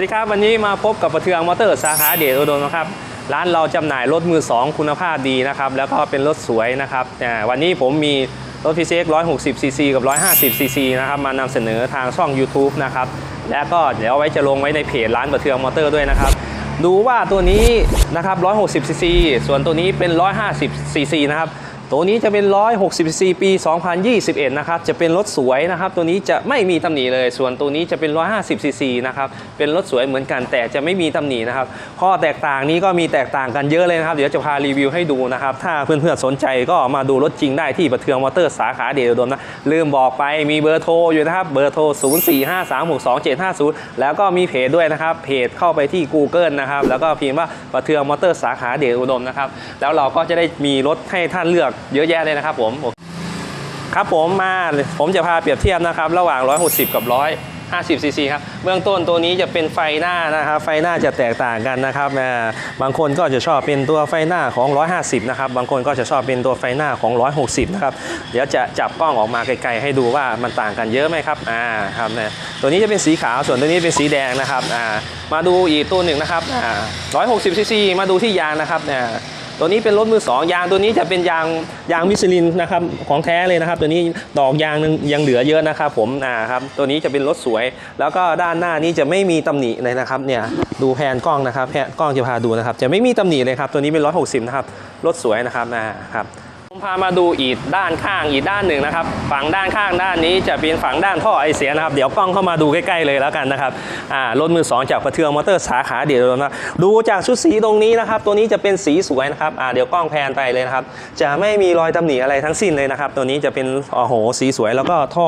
วัสดีครับ วันนี้มาพบกับประเทืองมอเตอร์สาขาเดชอุดมนะครับ ร้านเราจำหน่ายรถมือ 2 คุณภาพดีนะครับ แล้วก็เป็นรถสวยนะครับวันนี้ผมมีรถ PCX 160 cc กับ 150 cc นะครับ มานำเสนอทางช่อง YouTube นะครับ แล้วก็เดี๋ยวไว้จะลงไว้ในเพจร้านประเทืองมอเตอร์ด้วยนะครับ ดูว่าตัวนี้นะครับ160 cc ส่วนตัวนี้เป็น150 cc นะครับ ตัวนี้จะเป็น 160 cc ปี 2021 นะครับ จะเป็นรถสวยนะครับ ตัวนี้จะไม่มีตำหนิเลย ส่วนตัวนี้จะเป็น 150 cc นะครับ เป็นรถสวยเหมือนกันแต่จะไม่มีตำหนินะครับ ข้อแตกต่างนี้ก็มีแตกต่างกันเยอะเลยนะครับ เดี๋ยวจะพารีวิวให้ดูนะครับ ถ้าเพื่อนๆสนใจก็มาดูรถจริงได้ที่ประเทืองมอเตอร์สาขาเดชอุดมนะ ลืมบอกไปมีเบอร์โทรอยู่นะครับ เบอร์โทร 0453627750 แล้วก็มีเพจด้วยนะครับ เพจเข้าไปที่ Google นะครับ แล้วก็พิมพ์ว่าประเทืองมอเตอร์สาขาเดชอุดมนะครับ แล้วเราก็จะได้มีรถให้ท่านเลือกเยอะแยะเลยนะครับผมครับผมมาผมจะพาเปรียบเทียบนะครับ ระหว่าง 160 กับ 150 ซีซีครับเบื้องต้นตัวนี้จะเป็นไฟหน้านะครับ ไฟหน้าจะแตกต่างกันนะครับบางคนก็จะชอบเป็นตัวไฟหน้าของ 150 นะครับ บางคนก็จะชอบเป็นตัวไฟหน้าของ 160 นะครับ เดี๋ยวจะจับกล้องออกมาไกลๆให้ดูว่ามันต่างกันเยอะไหมครับอ่าครับนี่ยตัวนี้จะเป็นสีขาวส่วนตัวนี้เป็นสีแดงนะครับอ่ามาดูอีกตัวหนึ่งนะครับอ่า160 ซีซีมาดูที่ยางนะครับเนี่ย ตัวนี้เป็นรถมือสองยางตัวนี้จะเป็นยางยางมิชลินนะครับของแท้เลยนะครับ ตัวนี้ดอกยางนึงยังเหลือเยอะนะครับผมอ่าครับตัวนี้จะเป็นรถสวย แล้วก็ด้านหน้านี้จะไม่มีตำหนิเลยนะครับเนี่ยดูแผนกล้องนะครับแผนกล้องจะพาดูนะครับจะไม่มีตำหนิเลยครับตัวนี้เป็น160นะครับรถสวยนะครับอ่าครับ พามาดูอีกด้านข้างอีกด้านหนึ่งนะครับฝั่งด้านข้างด้านนี้จะเป็นฝั่งด้านท่อไอเสียนะครับ เดี๋ยวกล้องเข้ามาดูใกล้ๆเลยแล้วกันนะครับอ่ารถมือสองจากประเทืองมอเตอร์สาขาเดียวนะดูจากชุดสีตรงนี้นะครับ ตัวนี้จะเป็นสีสวยนะครับอ่าเดี๋ยวกล้องแพนไปเลยนะครับ จะไม่มีรอยตำหนิอะไรทั้งสิ้นเลยนะครับ ตัวนี้จะเป็นโอ้โหสีสวยแล้วก็ท่อ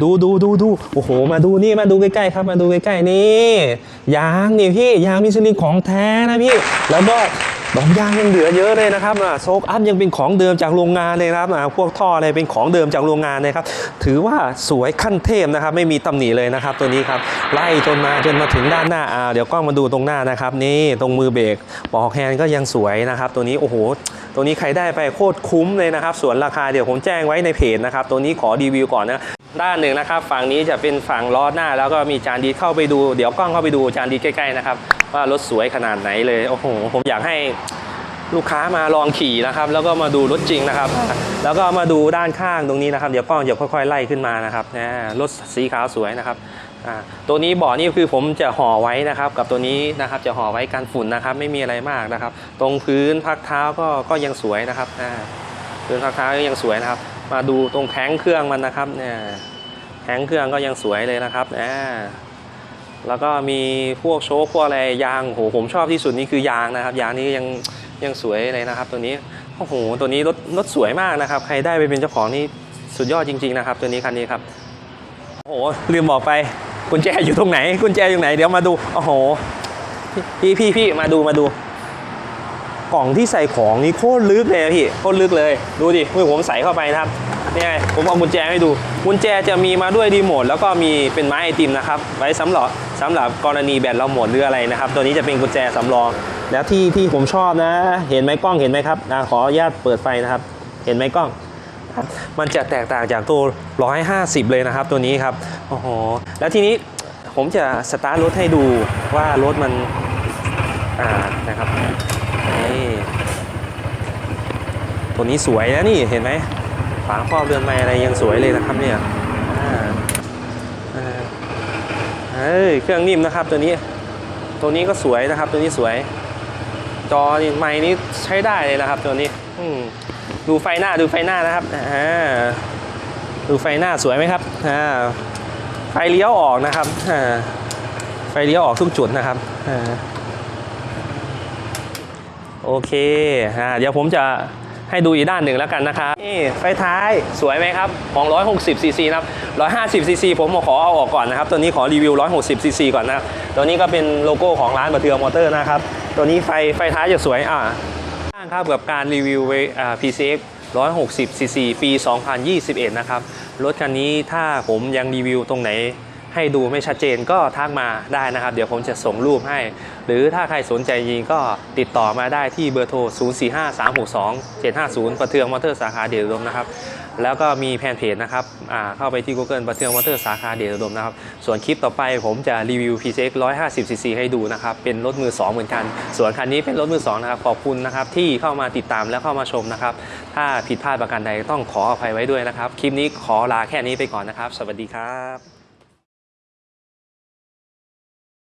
ดูดูดูดูโอ้โห มาดูนี่มาดูใกล้ๆครับมาดูใกล้ๆนี่ยางนี่พี่ยางมิชลินของแท้นะพี่ แล้วก็ ดอกยางยังเหลือเยอะเลยนะครับอะโซกอัพยังเป็นของเดิมจากโรงงานเลยครับอะพวกท่ออะไรเป็นของเดิมจากโรงงานเลยครับ ถือว่าสวยขั้นเทพนะครับ ไม่มีตำหนิเลยนะครับ ตัวนี้ครับไล่จนมาจนมาถึงด้านหน้าอ่าเดี๋ยวกล้องมาดูตรงหน้านะครับ นี่ตรงมือเบรกปอกแฮนด์ก็ยังสวยนะครับ ตัวนี้โอ้โห ตัวนี้ใครได้ไปโคตรคุ้มเลยนะครับ ส่วนราคาเดี๋ยวผมแจ้งไว้ในเพจนะครับ ตัวนี้ขอรีวิวก่อนนะด้านหนึ่งนะครับ ฝั่งนี้จะเป็นฝั่งล้อหน้า แล้วก็มีจานดีเข้าไปดู เดี๋ยวกล้องเข้าไปดูจานดีใกล้ๆนะครับว่ารถสวยขนาดไหนเลยโอ้โหผมอยากให้ลูกค้ามาลองขี่นะครับ แล้วก็มาดูรถจริงนะครับ แล้วก็มาดูด้านข้างตรงนี้นะครับ เดี๋ยวกล้องจะค่อยๆไล่ขึ้นมานะครับนะรถสีขาวสวยนะครับตัวนี้เบาะนี่คือผมจะห่อไว้นะครับ กับตัวนี้นะครับจะห่อไว้กันฝุ่นนะครับ ไม่มีอะไรมากนะครับ ตรงพื้นพักเท้าก็ก็ยังสวยนะครับพื้นพักเท้าก็ยังสวยนะครับ มาดูตรงแข้งเครื่องมันนะครับเนี่ยแข้งเครื่องก็ยังสวยเลยนะครับอ่า แล้วก็มีพวกโชคพวกอะไรยางโหผมชอบที่สุดนี่คือยางนะครับ ยางนี้ยังยังสวยเลยนะครับ ตัวนี้โอ้โหตัวนี้รถรถสวยมากนะครับ ใครได้ไปเป็นเจ้าของนี่สุดยอดจริง ๆนะครับ ตัวนี้คันนี้ครับโอ้โหลืมบอกไปกุญแจอยู่ตรงไหนกุญแจอยู่ไหนเดี๋ยวมาดูโอ้โหพี่พี่พี่มาดูมาดู กล่องที่ใส่ของนี่โคตรลึกเลยพี่โคตรลึกเลย ดูดิมือผมใส่เข้าไปนะครับ นี่ไงผมเอากุญแจให้ดู กุญแจจะมีมาด้วยรีโมทแล้วก็มีเป็นไม้ไอติมนะครับ ไว้สำหรับสำหรับกรณีแบตเราหมดหรืออะไรนะครับ ตัวนี้จะเป็นกุญแจสำรอง แล้วที่ที่ผมชอบนะ เห็นไหมกล้องเห็นไหมครับขออนุญาตเปิดไฟนะครับ เห็นไหมกล้อง มันจะแตกต่างจากตัว 150 เลยนะครับ ตัวนี้ครับโอ้โหแล้วทีนี้ผมจะสตาร์ทรถให้ดูว่ารถมันอ่านะครับนี่ตัวนี้สวยนะนี่เห็นไหม ฝาครอบเรือนไม้อะไรยังสวยเลยนะครับเนี่ยอ่าอ่าเฮ้ยเครื่องนิ่มนะครับตัวนี้ ตัวนี้ก็สวยนะครับ ตัวนี้สวย จอนี่ไม้นี้ใช้ได้เลยนะครับ ตัวนี้ดูไฟหน้าดูไฟหน้านะครับอ่าดูไฟหน้าสวยไหมครับอ่าไฟเลี้ยวออกนะครับอ่าไฟเลี้ยวออกทุกจุดนะครับอ่าโอเคอ่าเดี๋ยวผมจะ ให้ดูอีกด้านหนึ่งแล้วกันนะครับนี่ไฟท้ายสวยไหมครับของ160ซีซีนะครับ150ซีซีผมขอเอาออกก่อนนะครับ ตัวนี้ขอรีวิว160ซีซีก่อนนะตัวนี้ก็เป็นโลโก้ของร้านบัตเทืองมอเตอร์นะครับ ตัวนี้ไฟไฟท้ายจะสวยอ่าบ้างครับกับการรีวิวอ่า PCX 160 cc ปี 2021 นะครับ รถคันนี้ถ้าผมยังรีวิวตรงไหน ให้ดูไม่ชัดเจนก็ทักมาได้นะครับ เดี๋ยวผมจะส่งรูปให้ หรือถ้าใครสนใจจริงก็ติดต่อมาได้ที่เบอร์โทร 045362 750 ประเทืองมอเตอร์สาขาเดชอุดมนะครับ แล้วก็มีแพนเพจนะครับเข้าไปที่ Google ประเทืองมอเตอร์สาขาเดชอุดมนะครับ ส่วนคลิปต่อไปผมจะรีวิว PCX 150 cc ให้ดูนะครับ เป็นรถมือ 2 เหมือนกัน ส่วนคันนี้เป็นรถมือ 2 นะครับ ขอบคุณนะครับที่เข้ามาติดตามและเข้ามาชมนะครับ ถ้าผิดพลาดประการใดต้องขออภัยไว้ด้วยนะครับ คลิปนี้ขอลาแค่นี้ไปก่อนนะครับ สวัสดีครับ